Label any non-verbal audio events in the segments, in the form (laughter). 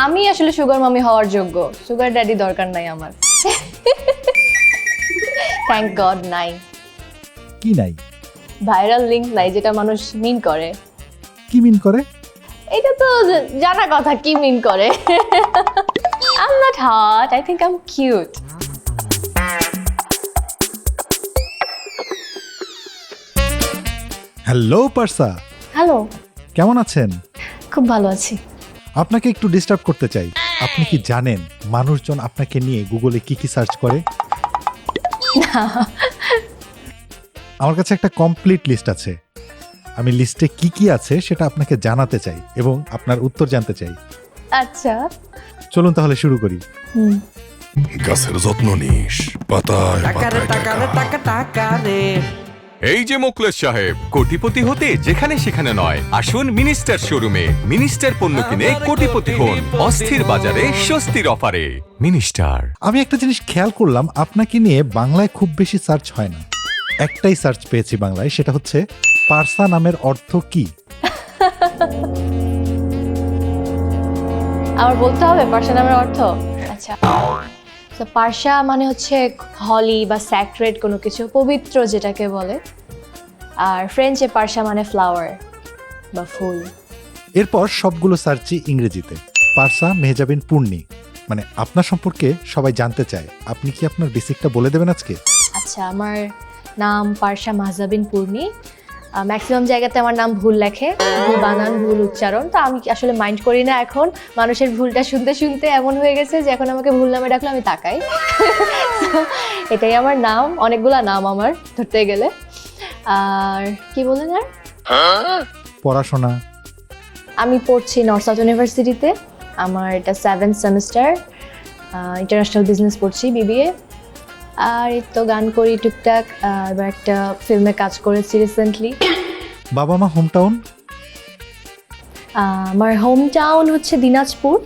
আমি আসলে সুগার মামি হওয়ার যোগ্য। সুগার ড্যাডি দরকার নাই আমার। থ্যাংক গড নাই। কি নাই? ভাইরাল লিঙ্ক নাই যেটা মানুষ মিন করে। কি মিন করে? এটা তো জানা কথা কি মিন করে? I am not hot I think I am cute hello Parsa hello কেমন আছেন? খুব ভালো আছি। আপনাকে একটু ডিস্টার্ব করতে চাই। আপনি কি জানেন মানুষজন আপনাকে নিয়ে গুগলে কি কি সার্চ করে? (laughs) আমার কাছে একটা কমপ্লিট লিস্ট আছে। আমি লিস্টে কি কি আছে সেটা আপনাকে জানাতে চাই এবং আপনার উত্তর জানতে চাই। আচ্ছা। চলুন তাহলে শুরু করি। গাছের যত্ন নিস পাতায় পাতায় টাকারে টাকা। টাকা টাকারে। এই যে মোকলেশ সাহেব কোটিপতি হতে যেখানে সেখানে নয়। আসুন মিনিস্টার শোরুমে মিনিস্টার পণ্য কিনে কোটিপতি হন। অস্থির বাজারে স্বস্তির অফারে। মিনিস্টার। আমি একটা জিনিস খেয়াল করলাম আপনাকে নিয়ে বাংলায় খুব বেশি সার্চ হয় না। একটাই সার্চ পেয়েছি বাংলায় সেটা হচ্ছে পার্সা নামের অর্থ কি? আমার বলতে হবে পার্সা নামের অর্থ? আচ্ছা। তো পার্সা মানে হচ্ছে হলি বা স্যাক্রেড কোনো কিছু পবিত্র যেটাকে বলে। আর ফ্রেঞ্চে পার্সা মানে ফ্লাওয়ার বা ফুল। এরপর সবগুলো সার্চই ইংরেজিতে। পার্সা মেহজাবিন পূর্ণি। মানে আপনার সম্পর্কে সবাই জানতে চায়। আপনি কি আপনার বেসিকটা বলে দেবেন আজকে? আচ্ছা আমার নাম পার্সা মাহজাবিন পূর্ণি। ম্যাক্সিমাম জায়গাতে আমার নাম ভুল লেখে ভুল বানান ভুল উচ্চারণ। তো আমি আসলে মাইন্ড করি না এখন। মানুষের ভুলটা শুনতে শুনতে এমন হয়ে গেছে যে এখন আমাকে ভুল নামে ডাকলে আমি তাকাই। (laughs) এটাই আমার নাম অনেকগুলা নাম আমার ধরতে গেলে। আর কি বলেন আর? পড়াশোনা। আমি পড়ছি নর্থ সাউথ ইউনিভার্সিটিতে। আমার এটা সেভেন্থ সেমিস্টার ইন্টারন্যাশনাল বিজনেস পড়ছি বিবিএ আর এই তো গান করি টুকটাক এবার একটা ফিল্মে কাজ করেছি রিসেন্টলি বাবা মা হোম টাউন আমার হোম টাউন হচ্ছে দিনাজপুর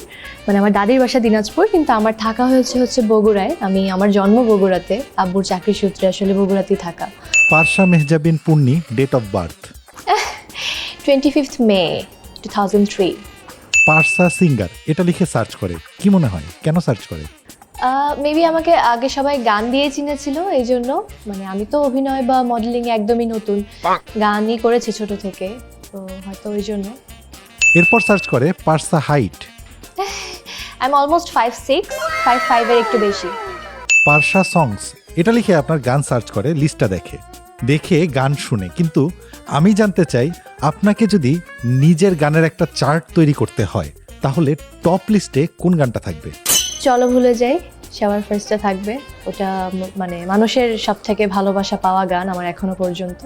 মানে আমার দাদির বাসা দিনাজপুর কিন্তু আমার থাকা হয়েছে হচ্ছে বগুড়ায়। আমি আমার জন্ম বগুড়াতে আব্বুর চাকরি সূত্রে আসলে বগুড়াতেই থাকা। Parsa Mehjabin Purni date of birth twenty fifth May two thousand three Parsa singer এটা লিখে সার্চ করে। কি মনে হয়? কেন সার্চ করে? মেবি আমাকে আগে সবাই গান দিয়ে চিনেছিল এই জন্য মানে আমি তো অভিনয় বা মডেলিং একদমই নতুন। গানই করেছি ছোট থেকে তো হয়তো ওই জন্য এরপর সার্চ করে Parsa height I am almost five six five ফাইভের একটু বেশি। পার্সা সংস এটা লিখে আপনার গান সার্চ করে লিস্টটা দেখে। দেখে গান শুনে কিন্তু আমি জানতে চাই আপনাকে যদি নিজের গানের একটা চার্ট তৈরি করতে হয় তাহলে টপ লিস্টে কোন গানটা থাকবে? চলো ভুলে যাই সবার ফার্স্টে থাকবে। ওটা মানে মানুষের সব থেকে ভালোবাসা পাওয়া গান আমার এখনও পর্যন্ত।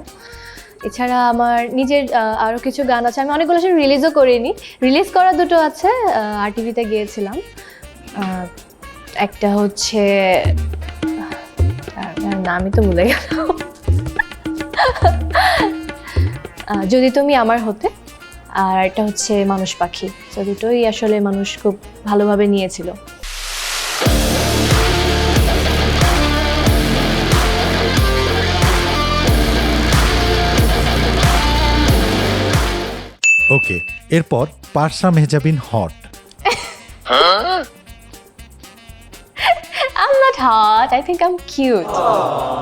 এছাড়া আমার নিজের আরও কিছু গান আছে, আমি অনেকগুলো সে রিলিজও করিনি। রিলিজ করা দুটো আছে আর টিভিতে গিয়েছিলাম। একটা হচ্ছে নামই তো ভুলে গেলাম। যদি তুমি আমার হতে, আর একটা হচ্ছে মানুষ পাখি। তো দুটোই আসলে মানুষ খুব ভালোভাবে নিয়েছিল। ওকে এরপর Parsa Mehjabin hot. I'm not hot. I think I'm cute.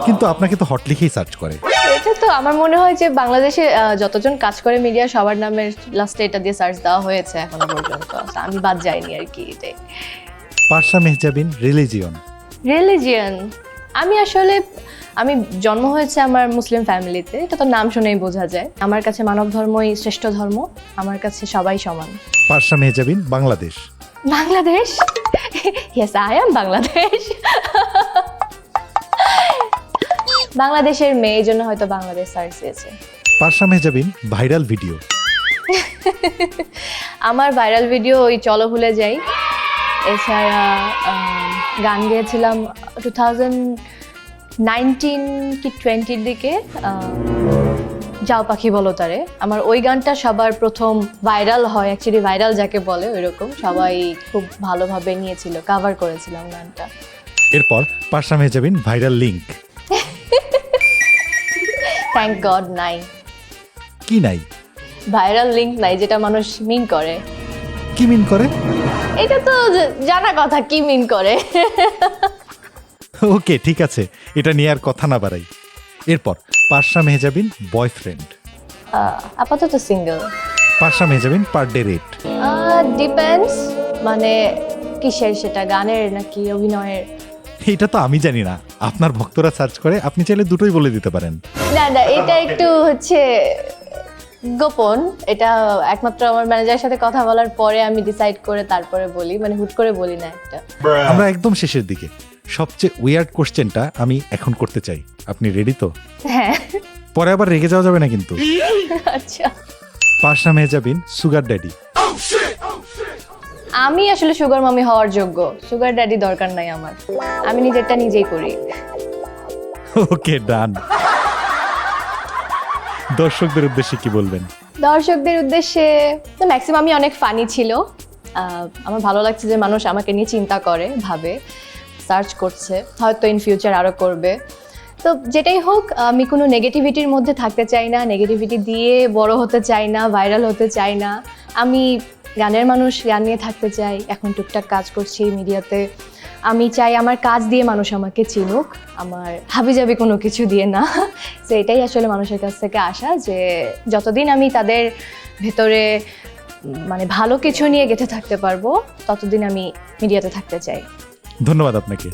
কিন্তু আপনাকে তো হট লিখেই সার্চ করে। এটা তো আমার মনে হয় যে বাংলাদেশে আহ, যতজন কাজ করে মিডিয়া সবার নামের লাস্টে এটা দিয়ে সার্চ দেওয়া হয়েছে এখনও পর্যন্ত। আমি বাদ যাইনি আর কি এটাই। পার্সা মেহজাবিন রিলিজিয়ন রিলিজিয়ন আমি আসলে আমি জন্ম হয়েছে আমার মুসলিম ফ্যামিলিতে এটা তো নাম শুনেই বোঝা যায়। আমার কাছে মানব ধর্মই শ্রেষ্ঠ ধর্ম আমার কাছে সবাই সমান। Parsa Mehjabin Bangladesh. Bangladesh? Yes I am Bangladesh. বাংলাদেশের মেয়ে জন্য হয়তো বাংলাদেশ সার্চ দিয়েছে। Parsa Mehjabin viral video. আমার ভাইরাল ভিডিও ওই চলো ভুলে যাই। এছাড়া গান গেয়েছিলাম টু থাউজেন্ড নাইনটিন কি টোয়েন্টির দিকে যাও পাখি বলো তারে। আমার ওই গানটা সবার প্রথম ভাইরাল হয় অ্যাকচুয়ালি ভাইরাল যাকে বলে ওই রকম সবাই খুব ভালোভাবে নিয়েছিল কাভার করেছিলাম গানটা। এরপর Parsa Mehjabin viral link thank God নাই। কি নাই? ভাইরাল লিঙ্ক নাই যেটা মানুষ মিন করে। কি মিন করে? এটা তো জানা কথা কি মিন করে? ওকে ঠিক আছে। এটা নিয়ে আর কথা না বাড়াই। এরপর পার্সা মেহজাবিন বয়ফ্রেন্ড। আপাতত single. Parsa Mehjabin per day rate? Depends মানে কিসের সেটা গানের নাকি অভিনয়ের? এটা তো আমি জানি না। আপনার ভক্তরা সার্চ করে আপনি চাইলে দুটোই বলে দিতে পারেন। না না এটা একটু হচ্ছে গোপন। এটা একমাত্র আমার ম্যানেজারের সাথে কথা বলার পরে আমি ডিসাইড করে তারপরে বলি মানে হুট করে বলি না একটা। আমরা একদম শেষের দিকে। সবচেয়ে উইয়ার্ড কোশ্চেনটা আমি এখন করতে চাই। আপনি রেডি তো? হ্যাঁ। পরে আবার রেগে যাওয়া যাবে না কিন্তু। আচ্ছা। পার্সা মেহজাবিন সুগার ড্যাডি আমি আসলে সুগার মামি হওয়ার যোগ্য। সুগার ড্যাডি দরকার নাই আমার। আমি নিজেরটা নিজেই করি। ওকে ডান দর্শকদের উদ্দেশ্যে কি বলবেন? দর্শকদের উদ্দেশ্যে ম্যাক্সিমাম আমি অনেক ফানি ছিল। আমার ভালো লাগছে যে মানুষ আমাকে নিয়ে চিন্তা করে ভাবে। সার্চ করছে, হয়তো ইন ফিউচার আরও করবে। তো যেটাই হোক, আমি কোনো নেগেটিভিটির মধ্যে থাকতে চাই না নেগেটিভিটি দিয়ে বড় হতে চাই না ভাইরাল হতে চাই না। আমি গানের মানুষ, গান নিয়ে থাকতে চাই, এখন টুকটাক কাজ করছি মিডিয়াতে আমি চাই আমার কাজ দিয়ে মানুষ আমাকে চিনুক, আমার হাবিজাবি কোনো কিছু দিয়ে না। (laughs) তো এটাই আসলে মানুষের কাছ থেকে আসা যে যতদিন আমি তাদের ভেতরে মানে ভালো কিছু নিয়ে গেঁথে থাকতে পারব, ততদিন আমি মিডিয়াতে থাকতে চাই। ধন্যবাদ আপনাকে